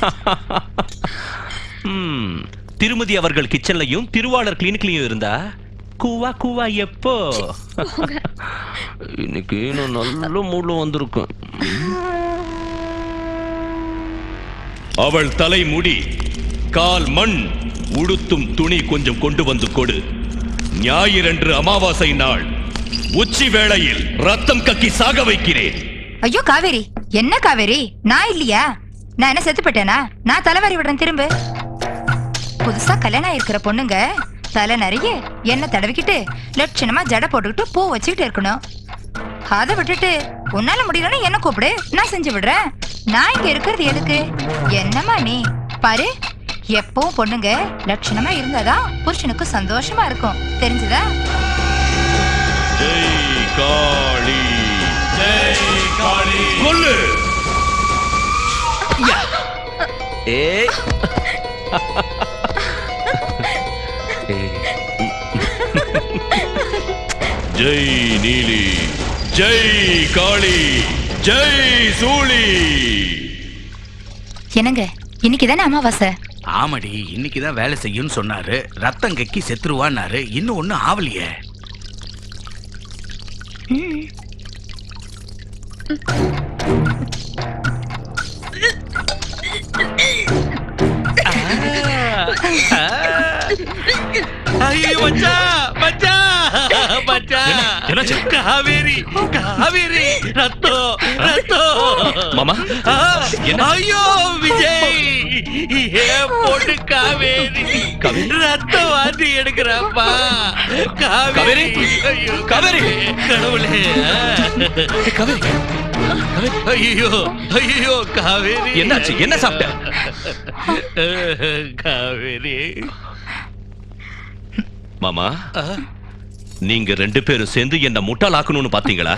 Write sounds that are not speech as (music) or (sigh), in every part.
(laughs) திருமதி அவர்கள் கிச்சன்லயும் திருவாளர் கிளினிக்லயும் இருந்தா? கூவா கூவா எப்போ? (laughs) இன்னைக்கு நான் நல்ல மூட்ல வந்திருக்கேன் அவள் தலை முடி கால் மண் உடுத்தும் துணி கொஞ்சம் கொண்டு வந்து கொடு. ஞாயிறன்று அமாவாசை நாள். உச்சி வேளையில் ரத்தம் கக்கி சாக வைக்கிறேன். ஐயோ காவேரி. என்ன காவேரி? நான் இல்லையா? நான் என்ன செத்து போயிட்டேனா நான் தலைவாரி விடுறேன் திரும்ப. புதுசா கல்யாணம் இருக்கிற பொண்ணுங்க தலை நிறைய எண்ணெய் தடவிக்கிட்டு லட்சணமா ஜடை போட்டுக்கிட்டு பூ வச்சுக்கிட்டு இருக்கணும். அதை விட்டுட்டு உன்னால முடியலன்னா என்ன கூப்பிடு? நான் செஞ்சு விடுறேன். நான் இங்க இருக்கிறது எதுக்கு? என்னம்மா நீ? பாரு எப்பவும் பொண்ணுங்க லட்சணமா இருந்தாதான் புருஷனுக்கு சந்தோஷமா இருக்கும். தெரிஞ்சுதா? ஏய். ஜெய் நீலி ஜெய் காளி ஜெய் சூளி. என்னங்க இன்னைக்கு தானே அமாவாசை? ஆமாடி இன்னைக்கு தான் வேலை செய்யும்னு சொன்னாரு. ரத்தம் கக்கி செத்துருவான்னாரு. இன்னும் ஒண்ணும் ஆவலையே. ஐயோ மச்சான் மச்சான் மச்சான் காவேரி காவேரி ரத்தம் ரத்தம் மாமா ஆ? ஐயோ விஜய் ஏன் பொண்ணு காவேரி ரத்தம் வாந்தி எடுக்கிறப்பா காவேரி? ஐயோ காவேரி? கடவுளே ஐயோ ஐயோ காவேரி என்னாச்சு? என்ன சாப்பிட்ட? காவேரி மாமா நீங்க ரெண்டு பேரும் சேர்ந்து என்ன முட்டாளாக்கணும்னு பாத்தீங்களா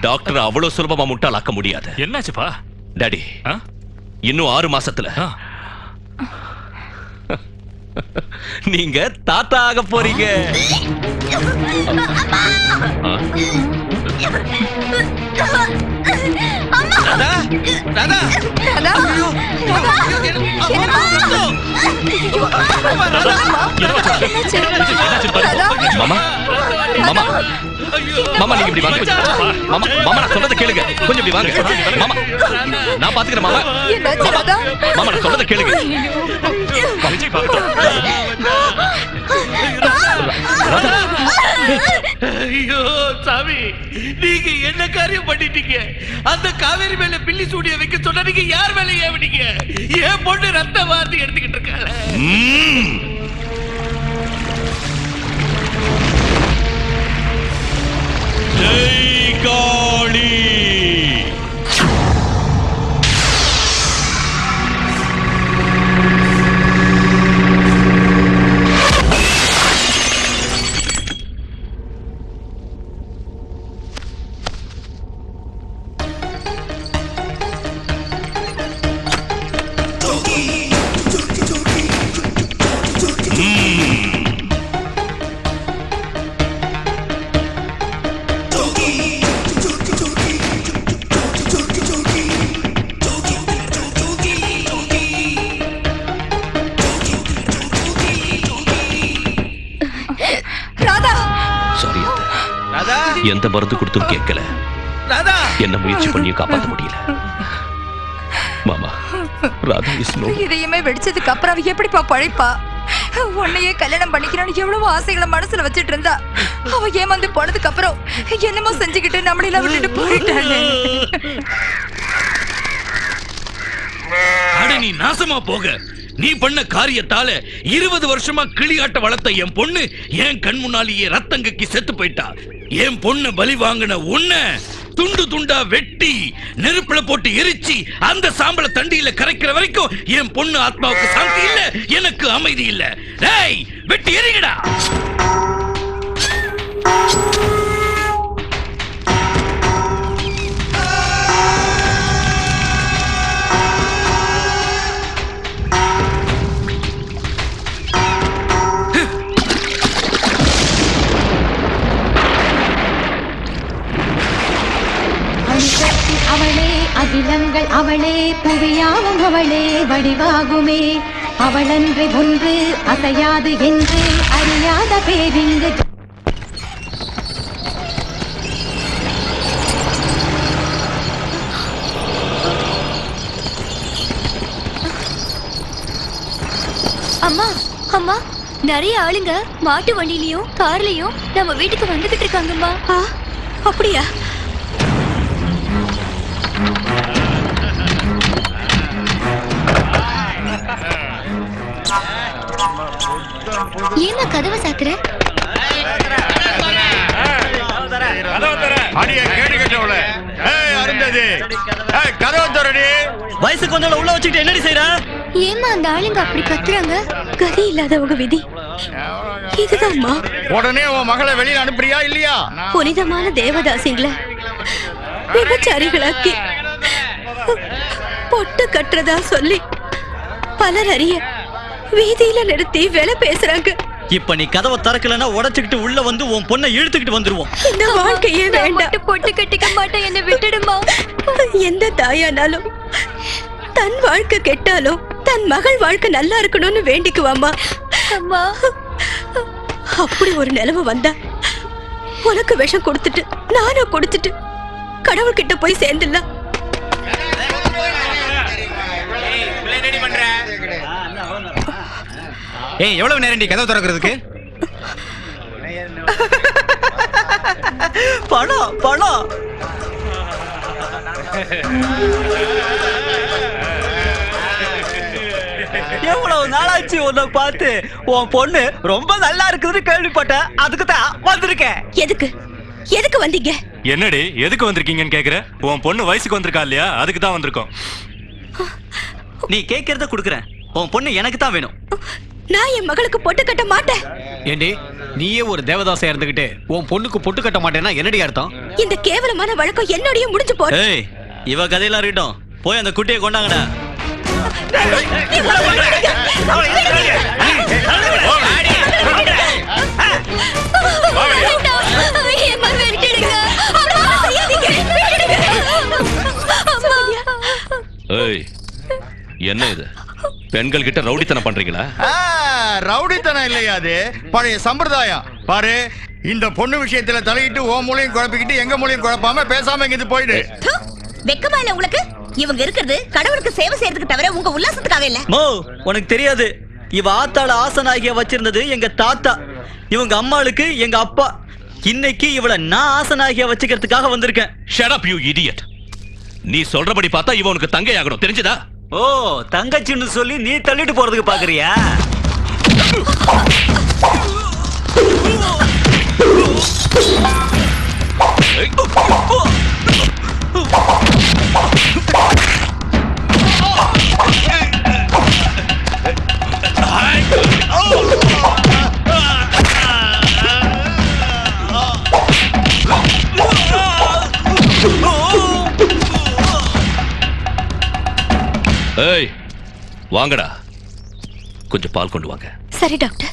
டாக்டர் அவ்வளவு சுலபமா முட்டாளாக்க முடியாது. என்னாச்சுப்பா? டாடி ஆ? இன்னும் ஆறு மாசத்துல. நீங்க தாத்தா ஆக போறீங்க. ஆ? ராதா ராதா மாமா மாமா மாமா நீங்க இப்படி வாங்க. மாமா மாமா நான் சொல்றதை கேளுங்க கொஞ்சம் இப்படி வாங்க மாமா நான் பாத்துக்கிறேன் மாமா? மாமா நான் சொல்றதை கேளுங்க விஜய் ஐயோ சாமி நீங்க என்ன காரியம் பண்ணிட்டீங்க? அந்த காவேரி மேல பில்லி சூடிய வைக்க சொன்னா நீங்க யார் மேல ஏவிட்டீங்க என் பொண்ணு ரத்த வாந்தி எடுத்துக்கிட்டு இருக்காள? ம்ம். ஜெய் காளி! எந்த மருந்து கொடுத்தும் கேட்கல. ராதா. என்ன முயற்சி பண்ணியும் காப்பாற்ற முடியல. மாமா ராதா இஸ் நோ இதையுமே வெடிச்சதுக்கு அப்புறம் அவ எப்படிப்பா பழைப்பா? உன்னையே கல்யாணம் பண்ணிக்கணும்னு எவ்வளவு ஆசைகளை மனசுல வச்சிட்டு இருந்தா. அவ ஏமாந்து போனதுக்கு அப்புறம் என்னமோ செஞ்சுக்கிட்டு நம்மளெல்லாம் விட்டுட்டு போயிட்டாளே. அட நீ நாசமா போக. நீ பண்ண காரியத்தால இருபது வருஷமா கிளியாட்ட வளர்த்த என் பொண்ணு என் கண் முன்னாலேயே ரத்தங்கக்கி செத்து போயிட்டா. என் பொண்ணு பலி வாங்கின உன்ன துண்டு துண்டா வெட்டி நெருப்புல போட்டு எரிச்சு அந்த சாம்பல தண்டியில கரைக்கிற வரைக்கும் என் பொண்ணு ஆத்மாவுக்கு சாந்தி இல்ல எனக்கு அமைதி இல்ல. டேய் வெட்டி எரிங்கடா. அகிலங்கள் அவளே புவியாவும் அவளே வடிவாகுமே. அவளன்று ஒன்று அசையாது என்று அறியாத பேரிங்கு. அம்மா அம்மா நிறைய ஆளுங்க மாட்டு வண்டியிலயும் கார்லயும் நம்ம வீட்டுக்கு வந்துகிட்டு இருக்காங்கம்மா. அப்படியா? ஏய் கதவை திறடி. வயசுக்கு வந்தவள உள்ள வச்சுக்கிட்டு என்னடி செய்யற ஏமா அந்த ஆளுங்க அப்படி கத்துறாங்க? கதி இல்லாதவங்க விதி. இதுதான்மா உடனே உன் மகளை வெளியில அனுப்புறியா இல்லையா? புனிதமான தேவதாசிங்கள விபச்சாரிகளாக்கி பொட்டு கட்டுறதா சொல்லி பலர் அறிய வீதியில நிறுத்தி வேலை பேசுறாங்க. இப்ப நீ கதவை திறக்கலன்னா உடைச்சுக்கிட்டு உள்ள வந்து உன் பொண்ணை இழுத்துக்கிட்டு வந்துருவோம். இந்த வாழ்க்கையே வேண்டாம். பொட்டு கட்டிக்க மாட்டேன் என்ன விட்டுடுமா? எந்த தாயானாலும் தன் வாழ்க்கை கெட்டாலும் தன் மகள் வாழ்க்கை நல்லா இருக்கணும்னு வேண்டிக்குவாமா அம்மா. அப்படி ஒரு நிலைமை வந்தா உனக்கு விஷம் கொடுத்துட்டு நானும் கொடுத்துட்டு கடவுள்கிட்ட போய் சேர்ந்துடலாம். ஏய் எவ்வளவு நேரம் நீ கதவை திறக்கிறதுக்கு? (laughs) பணம் பணம். எவ்வளவு நாளாச்சு உன்னை பார்த்து? உன் பொண்ணு ரொம்ப நல்லா இருக்குதுன்னு கேள்விப்பட்டேன். அதுக்கு தான் வந்திருக்கேன். எதுக்கு? எதுக்கு வந்தீங்க? என்னடி எதுக்கு வந்திருக்கீங்கன்னு கேக்குற? உன் பொண்ணு வயசுக்கு வந்திருக்கா இல்லையா? அதுக்கு தான் வந்திருக்கோம். நீ கேட்கறத கொடுக்குறேன். உன் பொண்ணு எனக்கு தான் வேணும். நான் என் மகளுக்கு பொட்டு கட்ட மாட்டேன். ஏண்டி நீயே ஒரு தேவதாசையா இருந்துகிட்டு உன் பொண்ணுக்கு பொட்டு கட்ட மாட்டேன்னா என்னடி அர்த்தம்? இந்த கேவலமான வழக்கம் என்னோடய முடிஞ்சு போற ஏய் இவ கதையெல்லாம் இருக்கட்டும். போய் அந்த குட்டியை கொண்டாங்கடா. ஏய் என்ன இது? பெண்கள் கிட்ட ரவுடித்தனம் பண்றீங்களா? ரவுடித்தனம் இல்லையா அது? பழைய சம்பிரதாயம். பாரு இந்த பொண்ணு விஷயத்துல தலையிட்டு ஓ மூலையும் குழப்பிக்கிட்டு எங்க மூலையும் குழப்பாம பேசாம இங்கிருந்து போயிடு. வெக்கமா இல்ல உங்களுக்கு? இவங்க இருக்கிறது கடவுளுக்கு சேவை செய்யறதுக்கு தவிர உங்க உல்லாசத்துக்காக இல்ல. மோ உனக்கு தெரியாது. இவ ஆத்தாள ஆசனாகிய வச்சிருந்தது எங்க தாத்தா. இவங்க அம்மாளுக்கு எங்க அப்பா. இன்னைக்கு இவள நான் ஆசனாகிய வச்சுக்கிறதுக்காக வந்திருக்கேன். ஷட் அப் யூ இடியட் நீ சொல்றபடி பார்த்தா இவன் உனக்கு தங்கை ஆகணும் தெரிஞ்சதா? ஓ தங்கச்சின்னு சொல்லி நீ தள்ளிட்டு போறதுக்கு பாக்குறியா? ஏய். வாங்கடா. கொஞ்சம் பால் கொண்டு வாங்க. சரி டாக்டர்.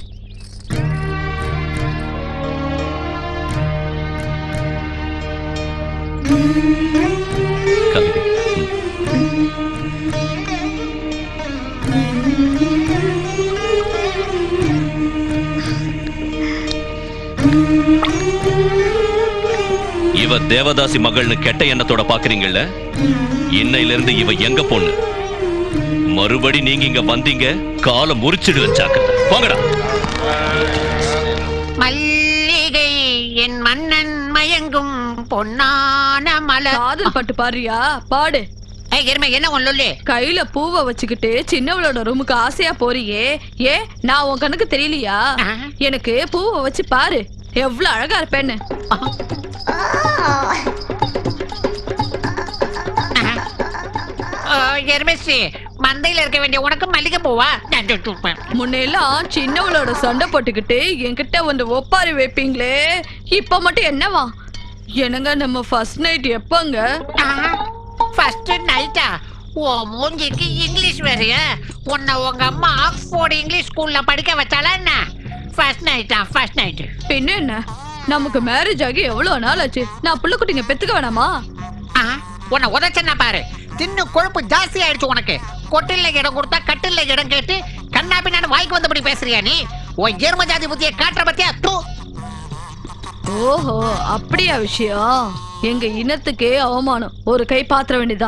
இவ தேவதாசி மகள்னு கெட்ட எண்ணத்தோட பாக்குறீங்கல்ல? இன்னையில இருந்து இவ எங்க பொண்ணு? மறுபடி நீங்க இங்க வந்தீங்க காலை முறிச்சிடு வச்சாக்க போங்கடா மல்லிகை என் மன்னன் மயங்கும் பொன்னான மலர். காதல் பாட்டு பாடுறியா? பாடு. ஏய், எருமை என்ன சொல்லு கையில பூவை வச்சுக்கிட்டு சின்னவளோட ரூமுக்கு ஆசையா போறியே. ஏ நான் உன் கண்ணுக்கு தெரியலையா. எனக்கு பூவை வச்சு பாரு. எவ்வளவு அழகா இருப்பேன்னு. எருமேசி மந்தையில இருக்க வேண்டிய உனக்கு மல்லிகை பூவா? நான் சுட்டுப்பேன். முன்னெல்லாம் சின்னவளோட சண்டை போட்டுக்கிட்டு என்கிட்ட வந்து ஒப்பாரி வைப்பீங்களே இப்ப மட்டும் என்னவா? என்னங்க நம்ம ஃபர்ஸ்ட் நைட் எப்பங்க? ஃபர்ஸ்ட் நைட்டா ஓ மூஞ்சிக்கு இங்கிலீஷ் வேறையா? உன்னை உங்க அம்மா ஆக்ஸ்போர்ட் இங்கிலீஷ் ஸ்கூல்ல படிக்க வச்சாலா என்ன? ஃபர்ஸ்ட் நைட்டா ஃபர்ஸ்ட் நைட்டு பின்ன என்ன? நமக்கு மேரேஜ் ஆகி எவ்வளவு நாள் ஆச்சு? நான் புள்ள குட்டிங்க பெத்துக்க வேணாமா? உன்னை உதச்சனா பாரு. தின்னு கொழுப்பு ஜாஸ்தி ஆயிடுச்சு உனக்கு. கொட்டில்ல இடம் கொடுத்தா கட்டில்ல இடம் கேட்டு கண்ணா பின்னாடி வாய்க்கு வந்தபடி பேசுறியா நீ? உன் ஜெர்ம ஜாதி புத்திய காட்டுற பத்தியா? தூ. ஓஹோ அப்படியா விஷயம்? எங்க இனத்துக்கே அவமானம். ஒரு கை பாத்திர வேண்டியதான்